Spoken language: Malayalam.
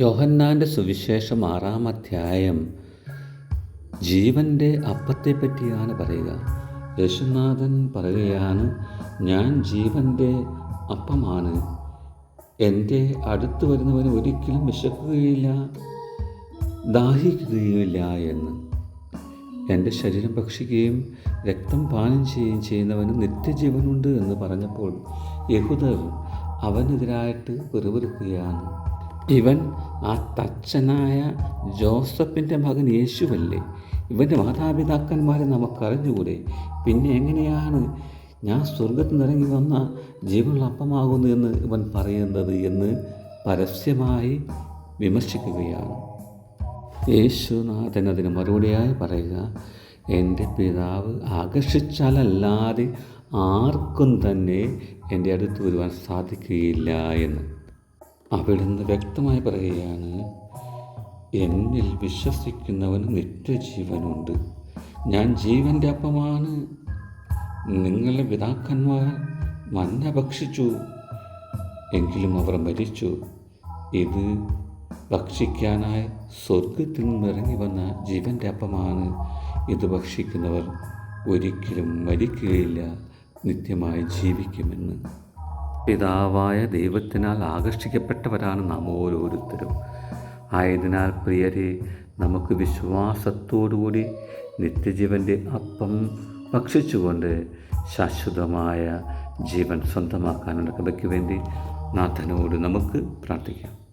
യോഹന്നാന്റെ സുവിശേഷം ആറാം അധ്യായം. ജീവന്റെ അപ്പത്തെപ്പറ്റിയാണ് പറയുക. യേശുനാഥൻ പറയുകയാണ് ഞാൻ ജീവന്റെ അപ്പമാണ്. എന്റെ അടുത്ത് വരുന്നവന് ഒരിക്കലും വിശക്കുകയില്ല ദാഹിക്കുകയുമില്ല എന്ന്. എന്റെ ശരീരം ഭക്ഷിക്കുകയും രക്തം പാനം ചെയ്യുകയും ചെയ്യുന്നവന് നിത്യജീവനുണ്ട് എന്ന് പറഞ്ഞപ്പോൾ യഹൂദർ അവനെതിരായിട്ട് പിറുപിറുക്കുകയാണ്. ഇവൻ ആ തച്ചനായ ജോസഫിന്റെ മകൻ യേശുവല്ലേ? ഇവന്റെ മാതാപിതാക്കന്മാരെ നമുക്കറിഞ്ഞുകൂടെ? പിന്നെ എങ്ങനെയാണ് ഞാൻ സ്വർഗത്തിൽ നിറങ്ങി വന്ന ജീവനുള്ള അപ്പമാകുന്നു എന്ന് ഇവൻ പറയുന്നത് എന്ന് പരസ്യമായി വിമർശിക്കുകയാണ്. യേശുനാഥൻ അതിന് മറുപടിയായി പറയുക എന്റെ പിതാവ് ആകർഷിച്ചാലല്ലാതെ ആർക്കും തന്നെ എന്റെ അടുത്ത് വരുവാൻ സാധിക്കുകയില്ല എന്ന്. അവിടുന്ന് വ്യക്തമായി പറയുകയാണ് എന്നിൽ വിശ്വസിക്കുന്നവന് നിത്യജീവനുണ്ട്. ഞാൻ ജീവന്റെ അപ്പമാണ്. നിങ്ങളുടെ പിതാക്കന്മാർ മന്ന ഭക്ഷിച്ചു. എങ്കിലും അവർ മരിച്ചു. ഇത് ഭക്ഷിക്കാനായി സ്വർഗത്തിൽ നിന്ന് വന്ന ജീവന്റെ അപ്പമാണ്. ഇത് ഭക്ഷിക്കുന്നവർ ഒരിക്കലും മരിക്കുകയില്ല. നിത്യമായി ജീവിക്കുമെന്ന്. പിതാവായ ദൈവത്തിനാൽ ആകർഷിക്കപ്പെട്ടവരാണ് നാം ഓരോരുത്തരും. ആയതിനാൽ പ്രിയരെ നമുക്ക് വിശ്വാസത്തോടുകൂടി നിത്യജീവന്റെ അപ്പം ഭക്ഷിച്ചുകൊണ്ട് ശാശ്വതമായ ജീവൻ സ്വന്തമാക്കാനുള്ള കൃപയ്ക്ക് വേണ്ടി നാഥനോട് നമുക്ക് പ്രാർത്ഥിക്കാം.